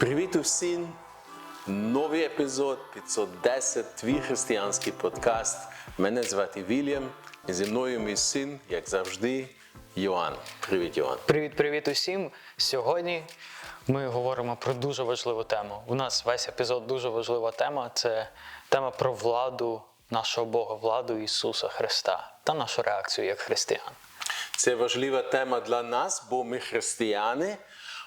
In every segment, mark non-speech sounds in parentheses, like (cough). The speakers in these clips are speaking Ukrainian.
Привіт усім! Новий епізод 510, твій християнський подкаст. Мене звати Вільям, і зі мною мій син, як завжди, Йоанн. Привіт, Йоанн. Привіт, привіт усім! Сьогодні ми говоримо про дуже важливу тему. У нас весь епізод дуже важлива тема. Це тема про владу нашого Бога, владу Ісуса Христа та нашу реакцію як християн. Це важлива тема для нас, бо ми християни,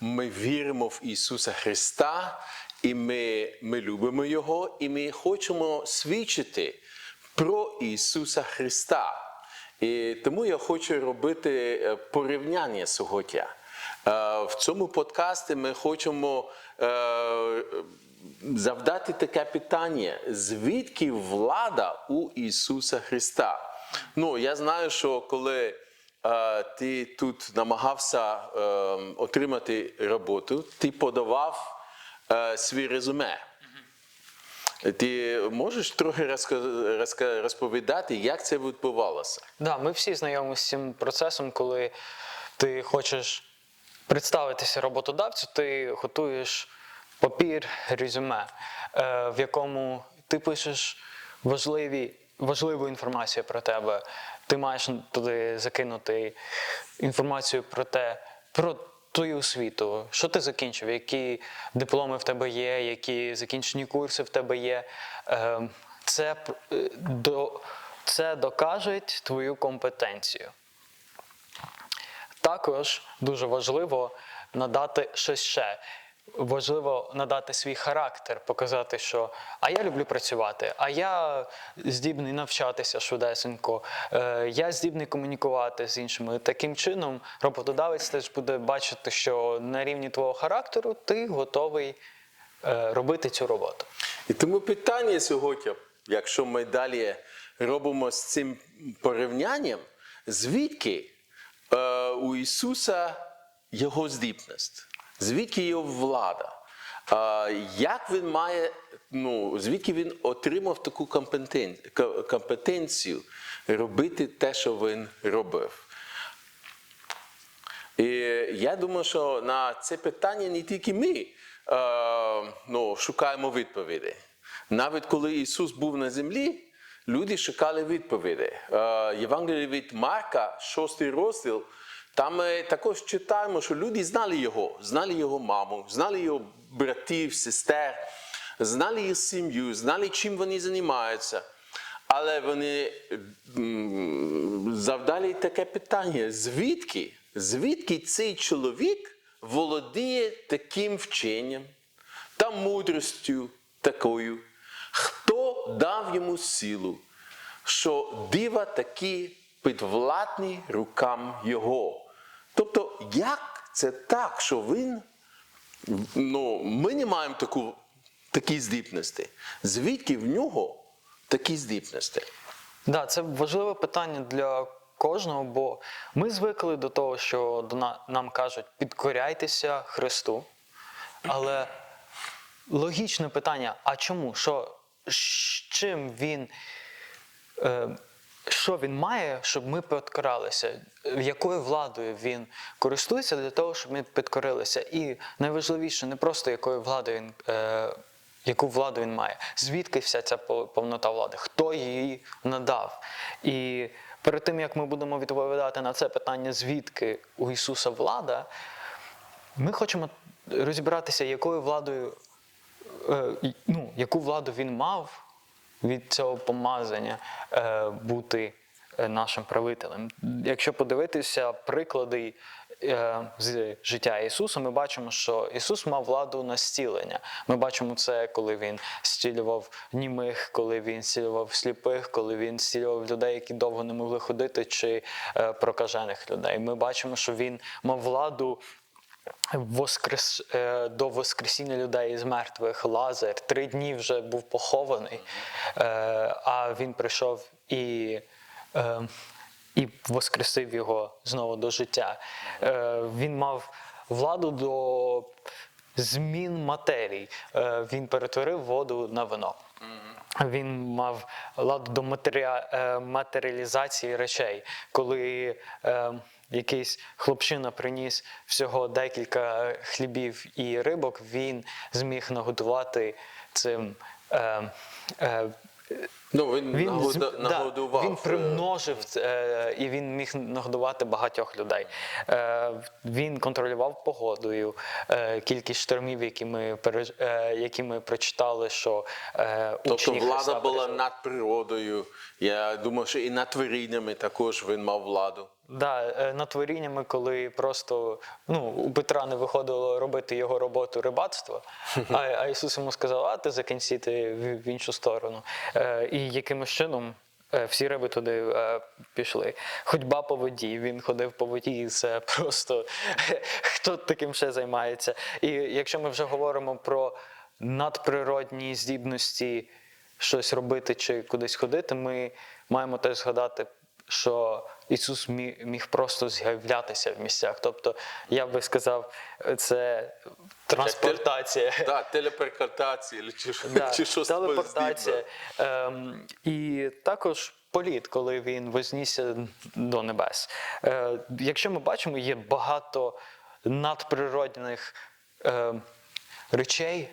ми віримо в Ісуса Христа, і ми, ми любимо Його, і ми хочемо свідчити про Ісуса Христа. І тому я хочу робити е, порівняння сьогодні. Е, В цьому подкасті ми хочемо е, завдати таке питання: звідки влада у Ісуса Христа? Ну, я знаю, що коли ти тут намагався е, отримати роботу, ти подавав е, свій резюме. Ти можеш трохи розповідати, як це відбувалося? Да, ми всі знайомі з цим процесом, коли ти хочеш представитися роботодавцю, ти готуєш папір, резюме, е, в якому ти пишеш важливі, важливу інформацію про тебе. Ти маєш туди закинути інформацію про те, про твою освіту, що ти закінчив, які дипломи в тебе є, які закінчені курси в тебе є. Е, Це, е, це докажуть твою компетенцію. Також дуже важливо надати щось ще. Важливо надати свій характер, показати, що а я люблю працювати, а я здібний навчатися швидесенько, е, я здібний комунікувати з іншими. Таким чином, роботодавець теж буде бачити, що на рівні твого характеру ти готовий е, робити цю роботу. І тому питання сьогодні, якщо ми далі робимо з цим порівнянням, звідки е, у Ісуса Його здібність, звідки його влада? Як він має, ну, звідки він отримав таку компетенцію робити те, що він робив? І я думаю, що на це питання не тільки ми ну, шукаємо відповіді. Навіть коли Ісус був на землі, люди шукали відповіді. Євангеліє від Марка, 6 розділ, там ми також читаємо, що люди знали його, знали його маму, знали його братів, сестер, знали їх сім'ю, знали, чим вони займаються. Але вони завдали таке питання: звідки? Звідки цей чоловік володіє таким вченням та мудростю такою? Хто дав йому силу, що дива такі підвладні рукам його? Тобто, як це так, що він ну, ми не маємо таку, такі здібності. Звідки в нього такі здібності? Да, це важливе питання для кожного, бо ми звикли до того, що нам кажуть підкоряйтеся Христу. Але логічне питання: а чому? Що, чим він, е, що він має, щоб ми підкоралися? Якою владою він користується для того, щоб ми підкорилися? І найважливіше, не просто якою владою він. Е, яку владу він має, звідки вся ця повнота влади, хто її надав. І перед тим як ми будемо відповідати на це питання, звідки у Ісуса влада, ми хочемо розібратися, якою владою, е, ну, яку владу він мав від цього помазання е, бути е, нашим правителем. Якщо подивитися приклади е, з життя Ісуса, ми бачимо, що Ісус мав владу на зцілення. Ми бачимо це, коли Він зцілював німих, коли Він зцілював сліпих, коли Він зцілював людей, які довго не могли ходити, чи прокажених людей. Ми бачимо, що Він мав владу Воскрес, е, до Воскресіння людей із мертвих Лазар три дні вже був похований, е, а він прийшов і, е, і воскресив його знову до життя. Він мав владу до змін матерій. Він перетворив воду на вино. Він мав ладу до матеріа... е, матеріалізації речей, коли якийсь хлопчина приніс всього декілька хлібів і рибок, він зміг нагодувати цим. Е, е, Ну, він, він, нагода- зм- да, нагодував. він е, примножив е, і він міг нагодувати багатьох людей. Е, він контролював погодою, е, кількість штормів, які ми переж... е, які ми прочитали, що е, Тобто влада Христа була пережили. над природою. Я думаю, що і над тваринами також він мав владу. Да, е, над творіннями, коли просто ну, у Петра не виходило робити його роботу рибацтва, а, а Ісус йому сказав, а ти закінчити в, іншу сторону. Е, і якимось чином е, всі риби туди е, пішли. Ходьба по воді, він ходив по воді, і це (laughs) просто хто таким ще займається. І якщо ми вже говоримо про надприродні здібності щось робити чи кудись ходити, ми маємо теж згадати, що Ісус міг, просто з'являтися в місцях. Тобто, я би сказав, це транспортація. Так, телеперкатація чи, що- щось телепортація. Ем, і також політ, коли він вознісся до небес. Е, якщо ми бачимо, є багато надприродних е, речей,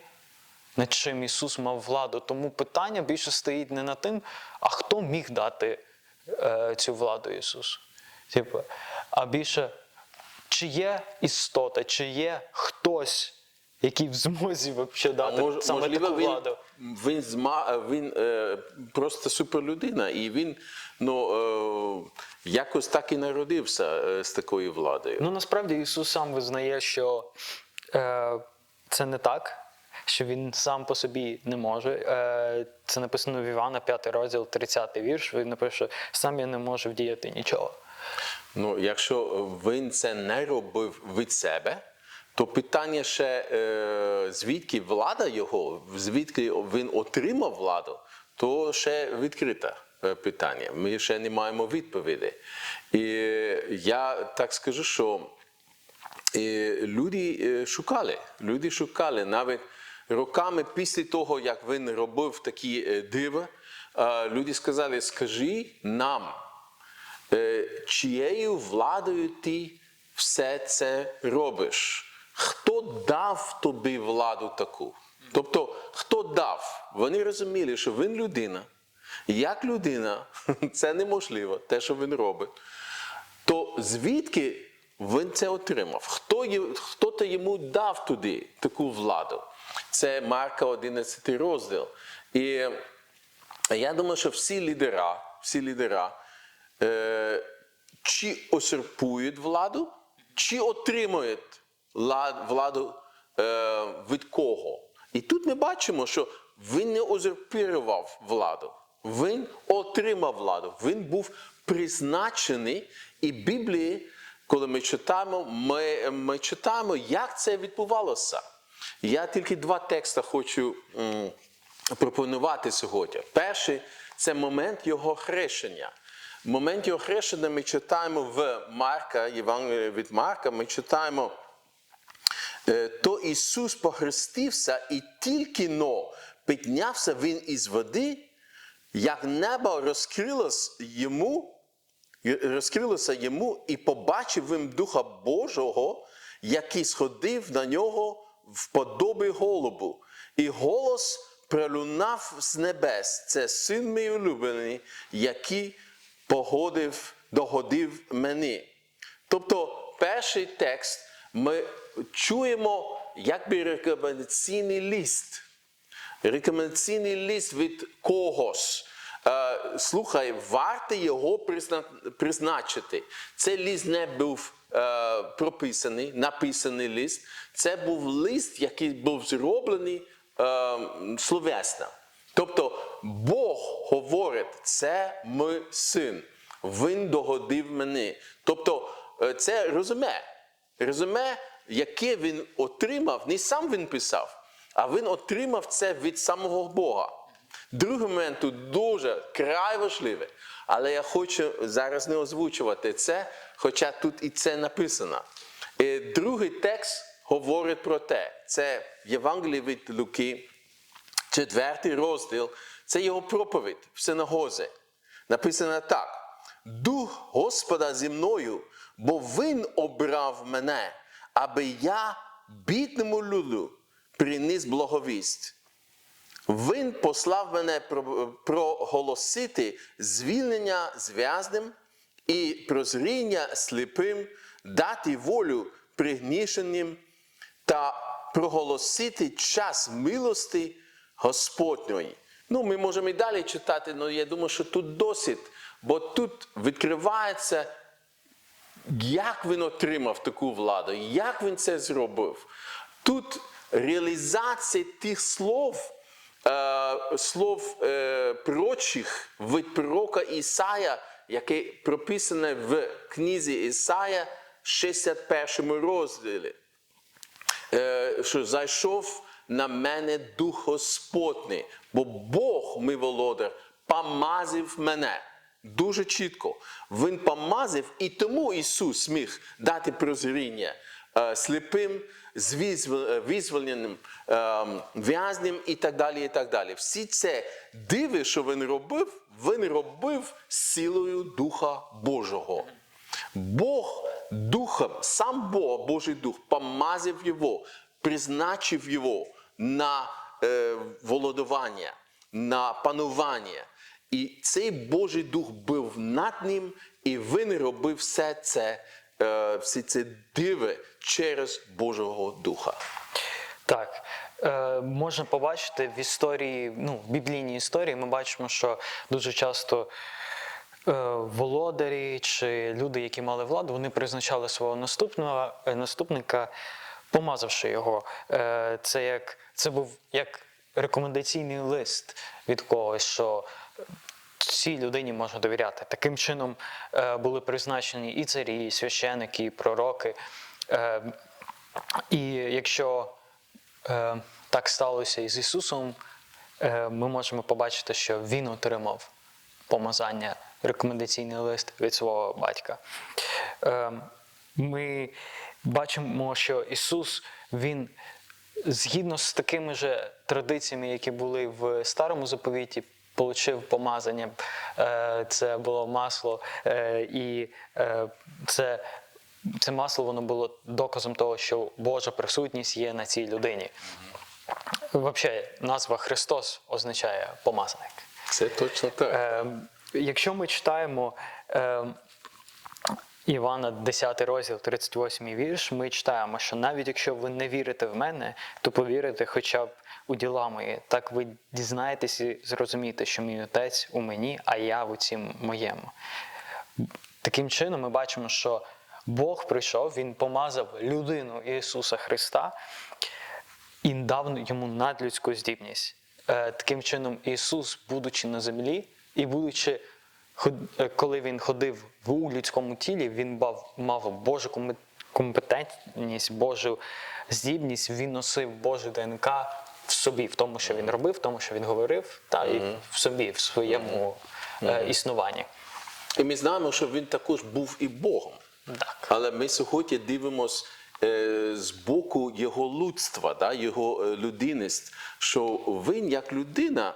над чим Ісус мав владу. Тому питання більше стоїть не над тим, а хто міг дати цю владу Ісусу. Типу, а більше, чи є істота, чи є хтось, який в змозі А дати мож- саме можливо, таку він, владу. він, зма, він е, просто суперлюдина, і він ну, е, якось так і народився е, з такою владою. Ну насправді Ісус сам визнає, що е, це не так, що він сам по собі не може. Е, це написано в Івана, 5 розділ, 30 вірш. Він напише, сам я не можу вдіяти нічого. Ну, якщо він це не робив від себе, то питання ще е, звідки влада його, звідки він отримав владу, то ще відкрите е, питання. Ми ще не маємо відповіді. І я так скажу, що люди шукали, люди шукали навіть роками після того, як він робив такі е, дива, е, люди сказали: скажи нам, е, чиєю владою ти все це робиш? Хто дав тобі владу таку? Тобто, хто дав? Вони розуміли, що він людина. Як людина, (laughs) це неможливо, те, що він робить. То звідки він це отримав? Хто, є- хто то йому дав туди таку владу? Це Марка 11 розділ. І я думаю, що всі лідера, всі лідера е, чи осерпують владу, чи отримують владу е, від кого. І тут ми бачимо, що він не узурпірував владу, він отримав владу, він був призначений. І Біблії, коли ми читаємо, ми, ми читаємо, як це відбувалося. Я тільки два тексти хочу пропонувати сьогодні. Перший це момент його хрещення. Момент його хрещення ми читаємо в Марка, Євангелії від Марка, ми читаємо. Е, То Ісус похрестився і тільки но піднявся Він із води, як небо розкрилось йому, розкрилося йому, і побачив він Духа Божого, який сходив на нього в подобі голубу. І голос пролунав з небес. Це син мій улюблений, який погодив, догодив мені. Тобто, перший текст ми чуємо якби рекомендаційний лист. Рекомендаційний лист від когось. Е, Слухай, варто його призна- призначити. Цей лист не був прописаний, написаний лист. Це був лист, який був зроблений е, словесно. Тобто Бог говорить, це мій син. Він догодив мені. Тобто е, це резюме. Резюме, яке він отримав, не сам він писав, а він отримав це від самого Бога. Другий момент тут дуже край важливий, але я хочу зараз не озвучувати це, хоча тут і це написано. І другий текст говорить про те. Це Євангеліє від Луки, четвертий розділ це його проповідь в синагозі. Написано так: Дух Господа зі мною, бо Він обрав мене, аби я бідному люду приніс благовість. Він послав мене проголосити звільнення зв'язним і прозріння сліпим, дати волю пригнішеним та проголосити час милости Господньої. Ну, ми можемо і далі читати, але я думаю, що тут досить, бо тут відкривається як він отримав таку владу, як він це зробив. Тут реалізація тих слов, слов е, прочих від пророка Ісая, яке прописане в книзі Ісая, 61 розділі е, що зайшов на мене Дух Господній, бо Бог, мій володар, помазив мене. Дуже чітко. Він помазив, і тому Ісус міг дати прозріння е, сліпим, з е, визволеним, е, в'язням і так далі. і так далі. Всі це диви, що він робив, він робив силою Духа Божого. Бог Духом, сам Бог, Божий Дух, помазав його, призначив його на е, володування, на панування. І цей Божий Дух був над ним, і він робив все це, е, всі ці диви через Божого Духа. Так, е, можна побачити в історії, ну, в біблійній історії, ми бачимо, що дуже часто е, володарі чи люди, які мали владу, вони призначали свого наступного, е, наступника, помазавши його. Це, як, це був як рекомендаційний лист від когось, що цій людині можна довіряти. Таким чином були призначені і царі, і священики, і пророки. Е, і якщо е, так сталося і з Ісусом, е, ми можемо побачити, що Він отримав помазання, рекомендаційний лист від свого батька. Е, ми бачимо, що Ісус, Він згідно з такими же традиціями, які були в старому заповіті, Получив помазання, Е, це було масло, е, і е, це, це масло воно було доказом того, що Божа присутність є на цій людині. Взагалі, назва Христос означає помазаник. Це точно так. Е, якщо ми читаємо е, Івана 10 розділ, 38 вірш, ми читаємо, що навіть якщо ви не вірите в мене, то повірите хоча б у діла мої. Так ви дізнаєтесь і зрозумієте, що мій отець у мені, а я в оцім моєму. Таким чином, ми бачимо, що Бог прийшов, Він помазав людину Ісуса Христа і дав йому надлюдську здібність. Е, Таким чином, Ісус, будучи на землі, і будучи, е, коли Він ходив в у людському тілі, Він мав, мав Божу компетентність, Божу здібність, Він носив Божу ДНК в собі, в тому, що він робив, в тому, що він говорив, та і в собі, в своєму е, існуванні. І ми знаємо, що він також був і Богом. Але ми сьогодні дивимося е, з боку його людства, да, його е, людяність, що він як людина,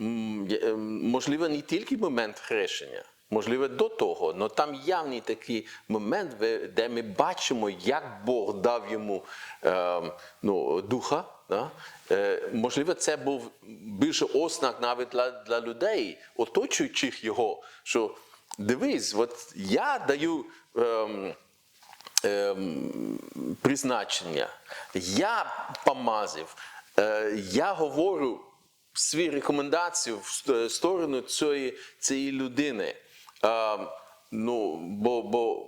е, можливо, не тільки момент хрещення, можливо, до того, але там явний такий момент, де ми бачимо, як Бог дав йому е, ну, духа. Да? Е, можливо, це був більше ознак навіть для, для людей, оточуючих його, що дивись, от я даю. Ем, ем, призначення. Я помазив, е, я говорю свої рекомендації в сторону цієї, цієї людини. Е, ну, бо, бо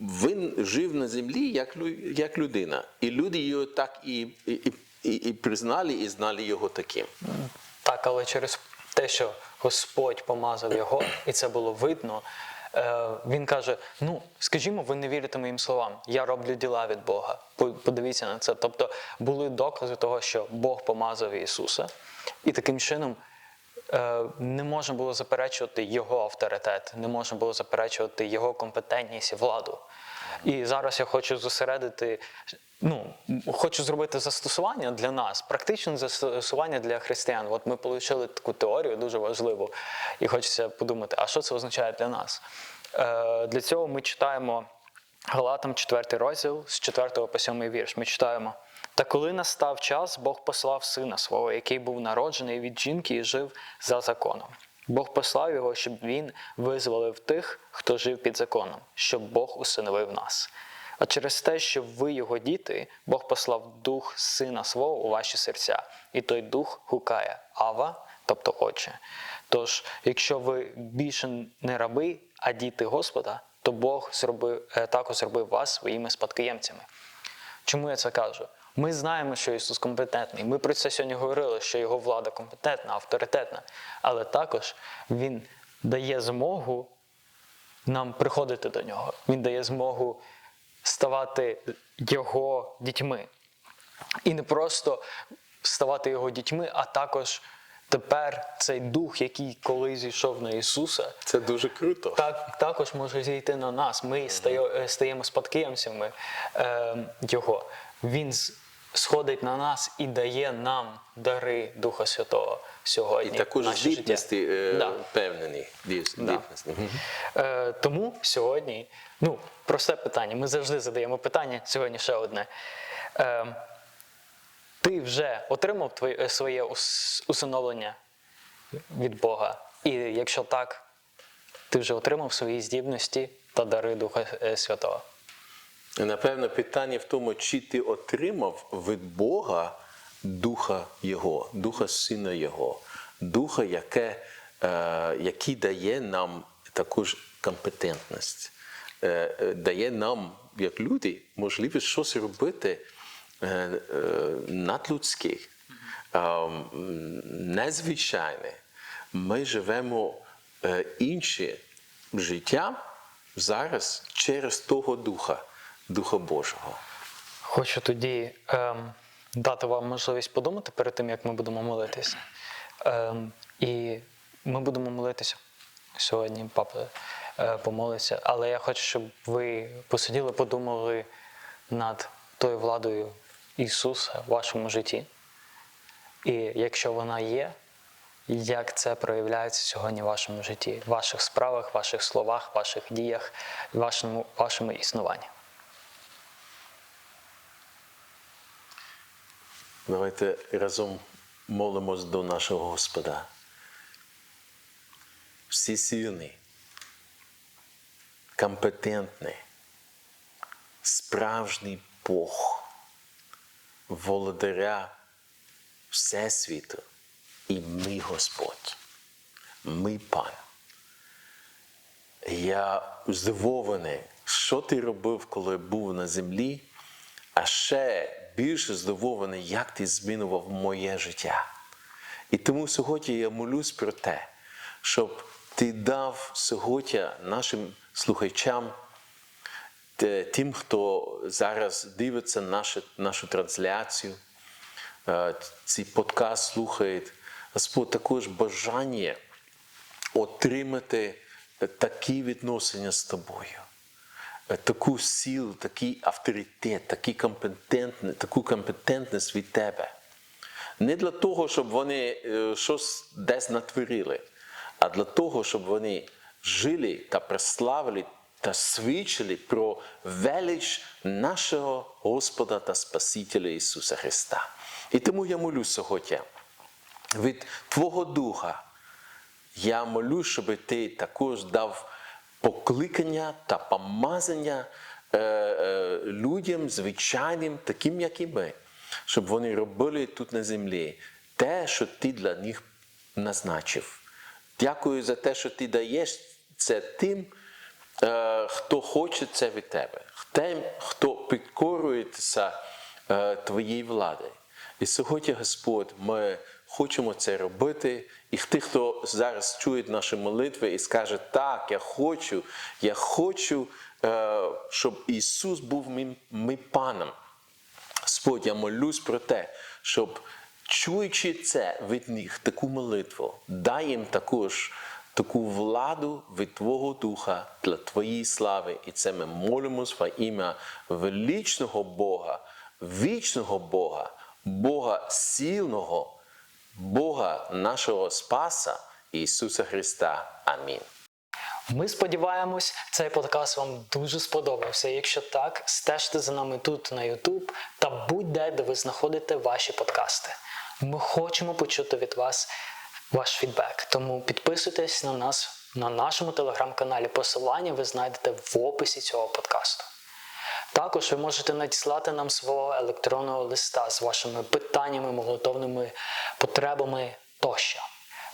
він жив на землі як, як людина. І люди його так і, і, і, і признали, і знали його таким. Так, але через те, що Господь помазав його, і це було видно, е, він каже: Ну, скажімо, ви не вірите моїм словам, я роблю діла від Бога. Подивіться на це. Тобто були докази того, що Бог помазав Ісуса, і таким чином. е, Не можна було заперечувати його авторитет, не можна було заперечувати його компетентність і владу. І зараз я хочу зосередити, ну, хочу зробити застосування для нас, практичне застосування для християн. От ми отримали таку теорію дуже важливу, і хочеться подумати, а що це означає для нас? Е, для цього ми читаємо Галатам 4 розділ з 4 по 7 вірш. Ми читаємо. Та коли настав час, Бог послав сина свого, який був народжений від жінки і жив за законом. Бог послав його, щоб він визволив тих, хто жив під законом, щоб Бог усиновив нас. А через те, що ви його діти, Бог послав дух сина свого у ваші серця, і той дух гукає Ава, тобто Отче. Тож, якщо ви більше не раби, а діти Господа, то Бог зробив, е, також зробив вас своїми спадкоємцями. Чому я це кажу? Ми знаємо, що Ісус компетентний. Ми про це сьогодні говорили, що Його влада компетентна, авторитетна. Але також Він дає змогу нам приходити до нього. Він дає змогу ставати Його дітьми. І не просто ставати Його дітьми, а також тепер цей дух, який колись зійшов на Ісуса, Це дуже круто. так, також може зійти на нас. Ми стає- е, стаємо спадкоємцями е, Його. Він з- сходить на нас і дає нам дари Духа Святого І сьогодні. в також здібності е, Да. Да. Е, тому сьогодні, ну, просте питання. Ми завжди задаємо питання. Сьогодні ще одне. Е, ти вже отримав твоє, е, своє усиновлення від Бога? І якщо так, ти вже отримав свої здібності та дари Духа е, Святого. Напевно, питання в тому, чи ти отримав від Бога Духа Його, Духа Сина Його, Духа, яке, е, який дає нам також компетентність, е, е, дає нам, як люди, можливість щось робити е, е, надлюдське, е, незвичайне. Ми живемо е, інше життя зараз через того Духа, Духа Божого. Хочу тоді ем, дати вам можливість подумати перед тим, як ми будемо молитися. Ем, і ми будемо молитися сьогодні, папа е, помолиться. Але я хочу, щоб ви посиділи, подумали над тою владою Ісуса в вашому житті. І якщо вона є, як це проявляється сьогодні в вашому житті, в ваших справах, ваших словах, ваших діях, вашому, вашому існуванні. Давайте разом молимось до нашого Господа. Всесильний, компетентний, справжній Бог, володаря Всесвіту і ми Господь, ми Пан. Я здивований, що ти робив, коли був на землі, а ще більше здивований, як ти змінював моє життя. І тому сьогодні я молюсь про те, щоб ти дав сьогодні нашим слухачам, тим, хто зараз дивиться нашу, нашу трансляцію, е, цей подкаст слухає, Господь також бажання отримати такі відносини з тобою, таку силу, такий авторитет, такий компетентний, таку компетентність від тебе. Не для того, щоб вони е, щось десь натворили, а для того, щоб вони жили та прославили та свідчили про велич нашого Господа та Спасителя Ісуса Христа. І тому я молюсь сьогодні від Твого Духа. Я молю, щоб ти також дав покликання та помазання е, е, людям звичайним, таким, як і ми, щоб вони робили тут на землі те, що ти для них назначив. Дякую за те, що ти даєш це тим, е, хто хоче це від тебе, тим, хто підкорюється е, твоїй влади. І сьогодні, Господь, ми хочемо це робити. І тих, хто зараз чує наші молитви і скаже, так, я хочу, я хочу, е, щоб Ісус був моїм, моїм паном. Господь, я молюсь про те, щоб чуючи це від них, таку молитву, дай їм також таку владу від Твого Духа для Твоєї слави. І це ми молимось во ім'я величного Бога, вічного Бога, Бога сильного, Бога нашого Спаса Ісуса Христа. Амінь. Ми сподіваємось, цей подкаст вам дуже сподобався. Якщо так, стежте за нами тут на YouTube та будь-де, де ви знаходите ваші подкасти. Ми хочемо почути від вас ваш фідбек, тому підписуйтесь на нас на нашому телеграм-каналі. Посилання ви знайдете в описі цього подкасту. Також ви можете надіслати нам свого електронного листа з вашими питаннями, молотовними потребами тощо.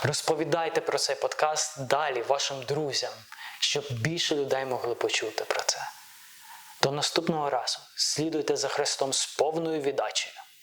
Розповідайте про цей подкаст далі вашим друзям, щоб більше людей могли почути про це. До наступного разу слідуйте за Христом з повною віддачею.